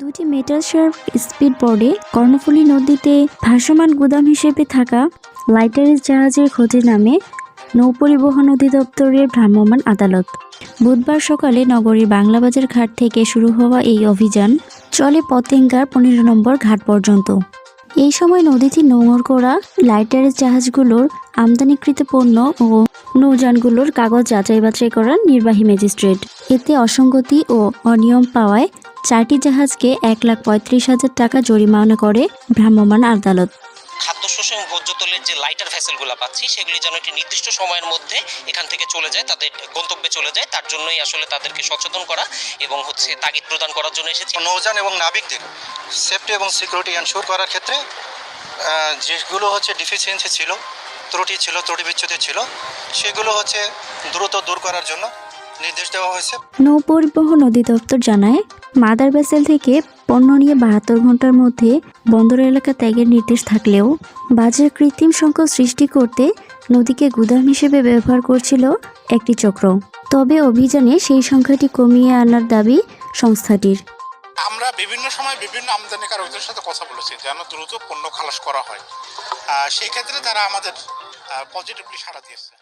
দুটি metal sharp speed বোর্ডে কর্ণফুলী নদীতে ভাসমান গুদাম হিসেবে থাকা লাইটারের জাহাজের খোঁজে নামে নৌপরিবহন অধিদপ্তরের ভ্রাম্যমাণ আদালত। বুধবার সকালে নগরীর বাংলাবাজার ঘাট থেকে শুরু হওয়া এই অভিযান চলে পতেঙ্গার পনেরো নম্বর ঘাট পর্যন্ত। এই সময় নদীটি নোঙর করা লাইটারের জাহাজগুলোর আমদানিকৃত পণ্য ও নৌযানগুলোর কাগজ যাচাই বাছাই করার নির্বাহী ম্যাজিস্ট্রেট। এতে অসঙ্গতি ও অনিয়ম পাওয়ায় চারটি জাহাজকে এক লাখ পঁয়ত্রিশ হাজার টাকা জরিমানা করে ভ্রাম্যমাণ আদালত। খাদ্যশস্য এবং ভোজ্য তেলের যে লাইটার ভেসেলগুলো পাচ্ছি সেগুলি যেন একটি নির্দিষ্ট সময়ের মধ্যে এখান থেকে চলে যায় তাদের গন্তব্যে চলে যায় তার জন্যই আসলে তাদেরকে সচেতন করা এবং হচ্ছে তাগিদ প্রদান করার জন্য এসেছি। নৌযান এবং নাবিকদের সেফটি এবং সিকিউরিটি এনশোর করার ক্ষেত্রে যেগুলো হচ্ছে ডিফিসিয়েন্সি ছিল ত্রুটি ছিল ত্রুটি বিচ্ছুতি ছিল সেগুলো হচ্ছে দ্রুত দূর করার জন্য নির্দেশ দেওয়া হয়েছে। নৌপরিবহন অধিদপ্তর জানায় মাদার ভেসেল থেকে পণ্য নিয়ে বাহাত্তর ঘণ্টার মধ্যে বন্দর এলাকা ত্যাগের নির্দেশ থাকলেও বাজার কৃত্রিম সংকট সৃষ্টি করতে নদীকে গুদাম হিসেবে ব্যবহার করছিল একটি চক্র। তবে অভিযানে সেই সংখ্যাটি কমিয়ে আনার দাবি সংস্থাটির। আমরা বিভিন্ন সময় বিভিন্ন আমদানিকারকদের সাথে কথা বলেছি যেন দ্রুত পণ্য খালাস করা হয়। সেই ক্ষেত্রে তারা আমাদের পজিটিভলি সাড়া দিয়েছে।